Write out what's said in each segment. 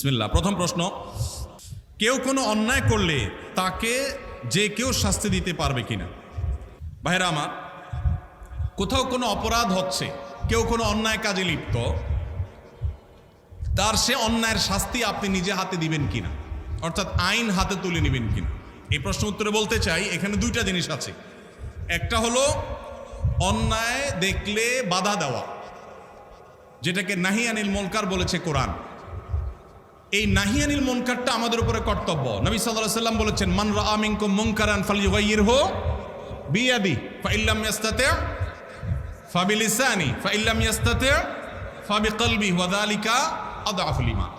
বিসমিল্লাহ। প্রথম প্রশ্ন, কেউ কোনো অন্যায় করলে তাকে যে কেউ শাস্তি দিতে পারবে কিনা? ভাইরা আমার, কোথাও কোনো অপরাধ হচ্ছে, কেউ কোনো অন্যায় কাজে লিপ্ত, তার সে অন্যায়ের শাস্তি আপনি নিজে হাতে দিবেন কিনা? অর্থাৎ আইন হাতে তুলে নেবেন কিনা? এই প্রশ্ন উত্তরে বলতে চাই, এখানে দুইটা জিনিস আছে। একটা হলো, অন্যায় দেখলে বাধা দেওয়া, যেটাকে নাহি আনিল মলকার বলেছে কোরআন। এই নাহিয়ানিল মনকারটা আমাদের উপরে কর্তব্য। নবী সাল্লাল্লাহু সাল্লাম বলেছেন, মান রাআ মিনকুম মুনকারান ফালইয়ুগাইয়িরহু বিয়াদি, ফাইল্লাম ইয়াস্তাতি, ফাবিলিসানি, ফাইল্লাম ইয়াস্তাতি, ফাবিকলবি, ওয়া যালিকা আদআফুল ঈমান।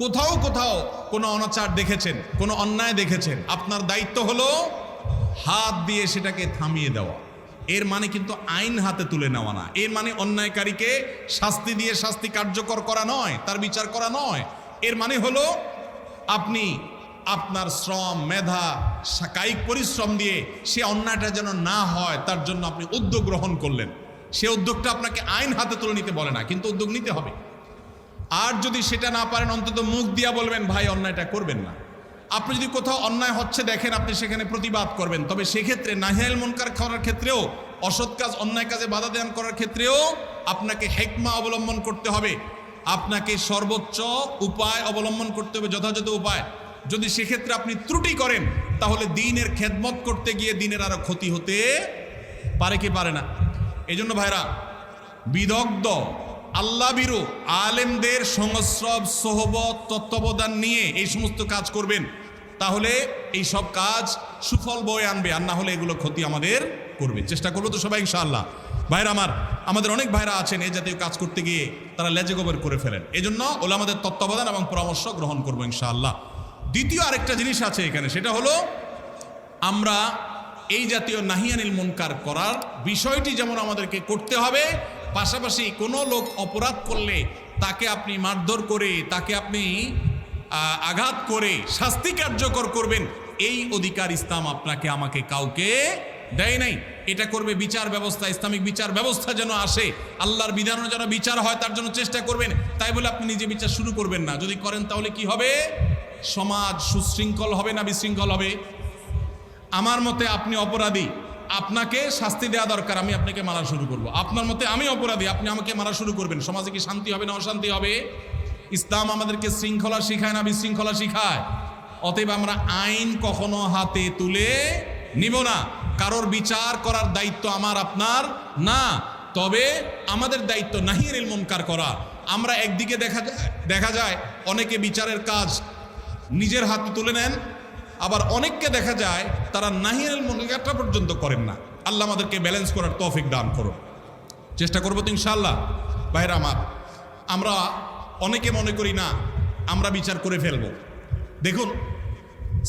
কোথাও কোথাও কোনো অনাচার দেখেছেন, কোনো অন্যায় দেখেছেন, আপনার দায়িত্ব হলো হাত দিয়ে সেটাকে থামিয়ে দেওয়া। এর মানে কিন্তু আইন হাতে তুলে নেওয়া না। এর মানে অন্যায়কারীকে শাস্তি দিয়ে শাস্তি কার্যকর করা নয়, তার বিচার করা নয়। এর মানে হলো আপনি আপনার শ্রম, মেধা কায়িক পরিশ্রম দিয়ে সে অন্যায়টা যেন না হয়, তার জন্য আপনি উদ্যোগ গ্রহণ করলেন। সে উদ্যোগটা আপনাকে আইন হাতে তুলে নিতে বলে না, কিন্তু উদ্যোগ নিতে হবে। আর যদি সেটা না পারেন, অন্তত মুখ দিয়া বলবেন, ভাই, অন্যায়টা করবেন না। আপনি যদি কোথাও অন্যায় হচ্ছে দেখেন, আপনি সেখানে প্রতিবাদ করবেন। তবে সেক্ষেত্রে নাহিয়াল মনকার করার ক্ষেত্রেও, অসৎ কাজ, অন্যায় কাজে বাধা দান করার ক্ষেত্রেও আপনাকে হেকমা অবলম্বন করতে হবে। আপনাকে সর্বোচ্চ উপায় অবলম্বন করতে হবে, যথাযথ উপায়। যদি সেক্ষেত্রে আপনি ত্রুটি করেন, তাহলে দিনের খেদমত করতে গিয়ে দিনের আরও ক্ষতি হতে পারে কি পারে না। এই জন্য ভাইরা, বিদগ্ধ আল্লাহ বিরু আলেমদের সংস্রব, সোহবত, তত্ত্বাবধান নিয়ে এই সমস্ত কাজ করবেন, তাহলে এই সব কাজ সুফল বয়ে আনবে, আর না হলে এগুলো ক্ষতি আমাদের করবে। চেষ্টা করব তো সবাই, ইনশাআল্লাহ। ভাইরা আমার, আমাদের অনেক ভাইরা আছেন এই জাতীয় কাজ করতে গিয়ে, তারা লেজে গোবর করে ফেলেন। এই জন্য ওলা আমাদের তত্ত্বাবধান এবং পরামর্শ গ্রহণ করব ইনশাআল্লাহ। দ্বিতীয় আরেকটা জিনিস আছে এখানে, সেটা হলো, আমরা এই জাতীয় নাহিয়ানিল মুনকার করার বিষয়টি যেমন আমাদেরকে করতে হবে, পাশাপাশি কোনো লোক অপরাধ করলে তাকে আপনি মারধর করে, তাকে আপনি আঘাত করে, শাস্তি কার্যকর করবেন, এই অধিকার ইসলাম আপনাকে, আমাকে কাউকে দেয় নাই। এটা করবে বিচার ব্যবস্থা, ইসলামিক বিচার ব্যবস্থা যেন আসে। আল্লাহর বিধানও যেন বিচার হয়, তার জন্য চেষ্টা করবেন। তাই বলে আপনি নিজে বিচার শুরু করবেন না। যদি করেন তাহলে কি হবে? সমাজ সুশৃঙ্খল হবে না বিশৃঙ্খল হবে? আমার মতে আপনি অপরাধী। আপনাকে শাস্তি দেওয়া দরকার, আমি আপনাকে মারা শুরু করব। আপনার মতে আমি অপরাধী, আপনি আমাকে মারা শুরু করবেন। সমাজে কি শান্তি হবে না অশান্তি হবে? ইসলাম আমাদেরকে শৃঙ্খলা শিখায় না বিশৃঙ্খলা শিখায়। অতএব আমরা আইন কখনো হাতে তুলে নিব না। কারোর বিচার করার দায়িত্ব আমার, আপনার না। তবে আমাদের দায়িত্ব নাহিয়ানিল মুনকার করা। আমরা একদিকে দেখা যায় দেখা যায় অনেকে বিচারের কাজ নিজের হাতে তুলে নেন, আবার অনেককে দেখা যায় তারা নাহিয়াল মনিকাটা পর্যন্ত করেন না। আল্লাহ আমাদেরকে ব্যালেন্স করার তৌফিক দান করুন। চেষ্টা করব তো ইনশাল্লাহ ভাইরা আমার, আমরা অনেকে মনে করি না, আমরা বিচার করে ফেলব। দেখুন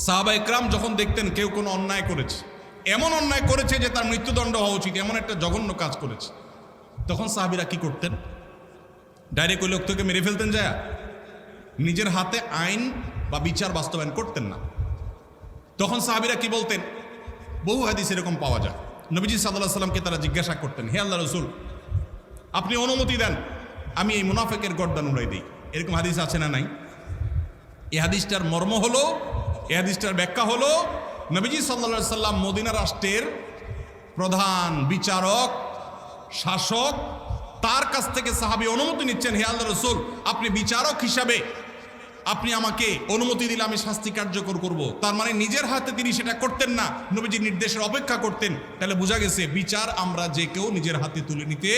সাহাবা ইকরাম যখন দেখতেন কেউ কোনো অন্যায় করেছে এমন অন্যায় করেছে যে তার মৃত্যুদণ্ড হওয়া উচিত, এমন একটা জঘন্য কাজ করেছে। তখন সাহাবিরা কি করতেন? ডাইরেক্ট ওই লোক থেকে মেরে ফেলতেন যায় নিজের হাতে আইন বা বিচার বাস্তবায়ন করতেন না। তখন সাহাবিরা কি বলতেন? বহু হাদিস এরকম পাওয়া যায়। নবীজি সাল্লাহ সাল্লামকে তারা জিজ্ঞাসা করতেন, হে আল্লাহ রসুল, আপনি অনুমতি দেন, আমি এই মুনাফেকের গর্দান উড়াই দিই। এরকম হাদিস আছে না নাই? এ হাদিসটার মর্ম হলো, এ হাদিসটার ব্যাখ্যা হলো নবীজি সাল্লা সাল্লাম মদিনা রাষ্ট্রের প্রধান বিচারক, শাসক, তার কাছ থেকে সাহাবি অনুমতি নিচ্ছেন, হে আল্লাহ রসুল, আপনি বিচারক হিসাবে আপনি আমাকে অনুমতি দিলে আমি শাস্তি কার্যকর করব তার মানে নিজের হাতে তিনি সেটা করতেন না নবীজির নির্দেশের অপেক্ষা করতেন তাহলে বোঝা গেছে, বিচার আমরা যে কেউ নিজের হাতে তুলে নিতে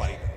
পারি না।